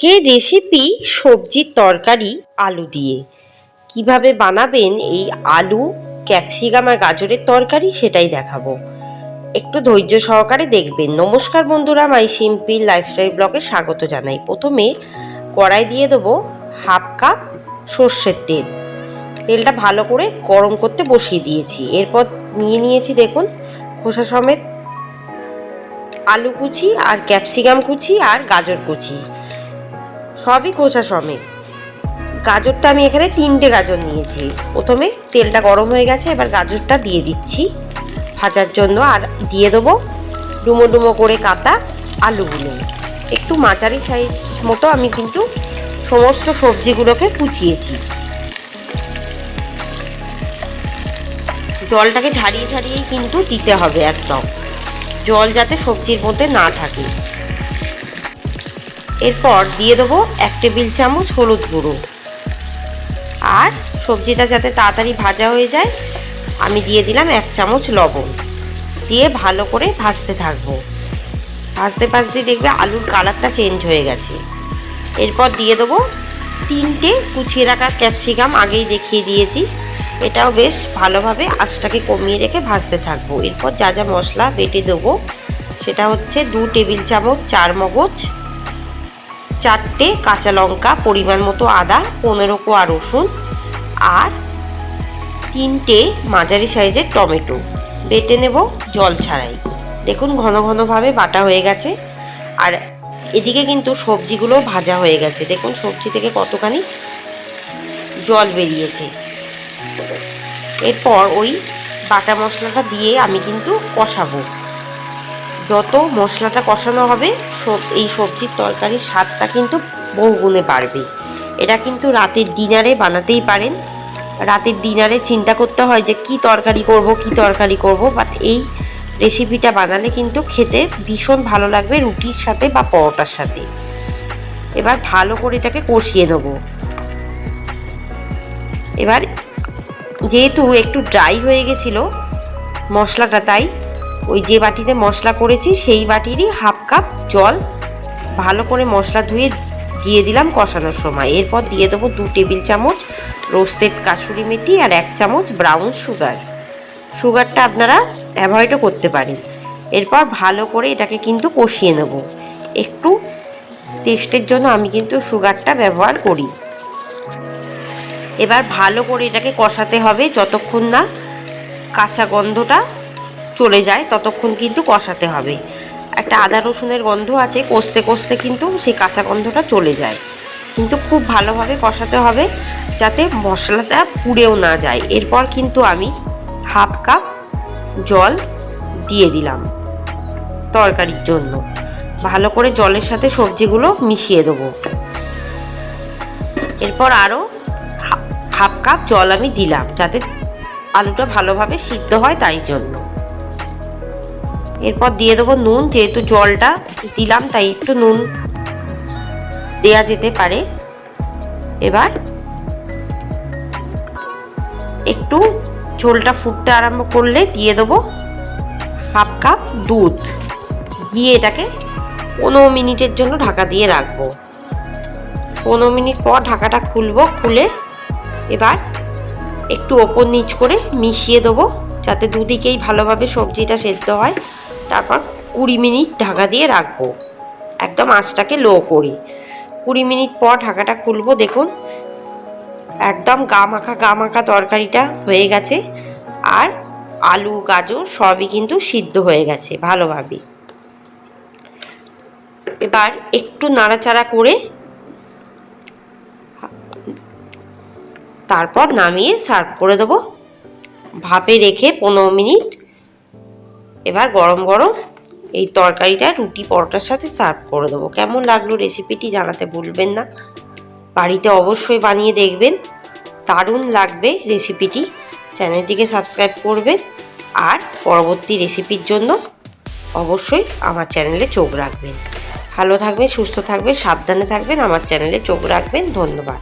আজকে রেসিপি সবজির তরকারি আলু দিয়ে। কীভাবে বানাবেন এই আলু ক্যাপসিকাম আর গাজরের তরকারি সেটাই দেখাবো। একটু ধৈর্য সহকারে দেখবেন। নমস্কার বন্ধুরা মাই সিম্পল লাইফস্টাইল ব্লগে স্বাগত জানাই। প্রথমে কড়াই দিয়ে দেবো হাফ কাপ সর্ষের তেল। তেলটা ভালো করে গরম করতে বসিয়ে দিয়েছি। এরপর নিয়ে নিয়েছি দেখুন, খোসা সমেত আলু কুচি আর ক্যাপসিকাম কুচি আর গাজর কুচি। সবই খোসা সমেত। গাজরটা আমি এখানে তিনটে গাজর নিয়েছি। প্রথমে তেলটা গরম হয়ে গেছে, এবার গাজরটা দিয়ে দিচ্ছি ভাজার জন্য, আর দিয়ে দেবো ডুমো ডুমো করে কাটা আলুগুলো। একটু মাঝারি সাইজ মতো আমি কিন্তু সমস্ত সবজিগুলোকে কুচিয়েছি। জলটাকে ঝাড়িয়ে ঝাড়িয়েই কিন্তু দিতে হবে একদম। জল যাতে সবজির মধ্যে না থাকে। এরপর দিয়ে দেবো এক টেবিল চামচ হলুদ গুঁড়ো। আর সবজিটা যাতে তাড়াতাড়ি ভাজা হয়ে যায়, আমি দিয়ে দিলাম এক চামচ লবণ। দিয়ে ভালো করে ভাজতে থাকব। ভাজতে ভাজতে দেখবে আলুর কালারটা চেঞ্জ হয়ে গেছে। এরপর দিয়ে দেবো তিনটে কুচিয়ে রাখা ক্যাপসিকাম, আগেই দেখিয়ে দিয়েছি। এটাও বেশ ভালোভাবে আঁচটাকে কমিয়ে রেখে ভাজতে থাকব। এরপর যা যা মশলা বেটে দেবো, সেটা হচ্ছে দু টেবিল চামচ চার মগজ চারটে কাঁচা লঙ্কা, পরিমাণ মতো আদা, পনেরো কোয়া রসুন আর তিনটে মাঝারি সাইজের টমেটো। বেটে নেব জল ছাড়াই। দেখুন ঘন ঘনভাবে বাটা হয়ে গেছে। আর এদিকে কিন্তু সবজিগুলো ভাজা হয়ে গেছে। দেখুন সবজি থেকে কতখানি জল বেরিয়েছে। এরপর ওই বাটা মশলাটা দিয়ে আমি কিন্তু কষাবো। যত মশলাটা কষানো হবে, সব, এই সবজির তরকারির স্বাদটা কিন্তু বহুগুণে বাড়বে। এটা কিন্তু রাতের ডিনারে বানাতেই পারেন। রাতের ডিনারে চিন্তা করতে হয় যে কি তরকারি করব, কি তরকারি করব বাট এই রেসিপিটা বানালে কিন্তু খেতে ভীষণ ভালো লাগবে রুটির সাথে বা পরোটার সাথে। এবার ভালো করে এটাকে কষিয়ে নেব। এবার যেহেতু একটু ড্রাই হয়ে গেছিল মশলাটা, তাই ওই যে বাটিতে মশলা করেছি, সেই বাটিরই হাফ কাপ জল ভালো করে মশলা ধুয়ে দিয়ে দিলাম কষানোর সময়। এরপর দিয়ে দেবো দু টেবিল চামচ রোস্টেড কাসুরি মেথি আর এক চামচ ব্রাউন সুগার। সুগারটা আপনারা অ্যাভয়েডও করতে পারেন। এরপর ভালো করে এটাকে কিন্তু কষিয়ে নেব। একটু টেস্টের জন্য আমি কিন্তু সুগারটা ব্যবহার করি। এবার ভালো করে এটাকে কষাতে হবে, যতক্ষণ না কাঁচা গন্ধটা চলে যায়, ততক্ষণ কিন্তু কষাতে হবে। একটা আদা রসুনের গন্ধ আছে, কষতে কষতে কিন্তু সেই কাঁচা গন্ধটা চলে যায়। কিন্তু খুব ভালোভাবে কষাতে হবে, যাতে মশলাটা পুড়েও না যায়। এরপর কিন্তু আমি হাফ কাপ জল দিয়ে দিলাম তরকারির জন্য। ভালো করে জলের সাথে সবজিগুলো মিশিয়ে দেবো। এরপর আরও হাফ কাপ জল আমি দিলাম, যাতে আলুটা ভালোভাবে সিদ্ধ হয় তাই জন্য। এরপর দিয়ে দেবো নুন, যেহেতু জলটা দিলাম, তাই একটু নুন দেয়া যেতে পারে। এবার একটু ঝোলটা ফুটতে আরম্ভ করলে দিয়ে দেবো হাফ কাপ দুধ। দিয়ে এটাকে পনেরো মিনিটের জন্য ঢাকা দিয়ে রাখব। পনেরো মিনিট পর ঢাকাটা খুলবো, খুলে এবার একটু ওপর নিচ করে মিশিয়ে দেবো, যাতে দুদিকেই ভালোভাবে সবজিটা সেদ্ধ হয়। তারপর কুড়ি মিনিট ঢাকা দিয়ে রাখব। একদম আঁচটাকে লো করি। কুড়ি মিনিট পর ঢাকাটা খুলবো, দেখুন। একদম গা মাখা গা মাখা তরকারিটা হয়ে গেছে। আর আলু, গাজর সবই কিন্তু সিদ্ধ হয়ে গেছে ভালোভাবে। এবার একটু নাড়াচাড়া করে তারপর নামিয়ে সার্ভ করে দেবো। ভাপে রেখে পনেরো মিনিট এবার গরম গরম এই তরকারিটা রুটি পরোটার সাথে সার্ভ করে দেবো। কেমন লাগল রেসিপিটি জানাতে ভুলবেন না। বাড়িতে অবশ্যই বানিয়ে দেখবেন। দারুণ লাগবে রেসিপিটি চ্যানেলটিকে সাবস্ক্রাইব করবেন। আর পরবর্তী রেসিপির জন্য অবশ্যই আমার চ্যানেলে চোখ রাখবেন। ভালো থাকবেন, সুস্থ থাকবেন, সাবধানে থাকবেন, আমার চ্যানেলে চোখ রাখবেন। ধন্যবাদ।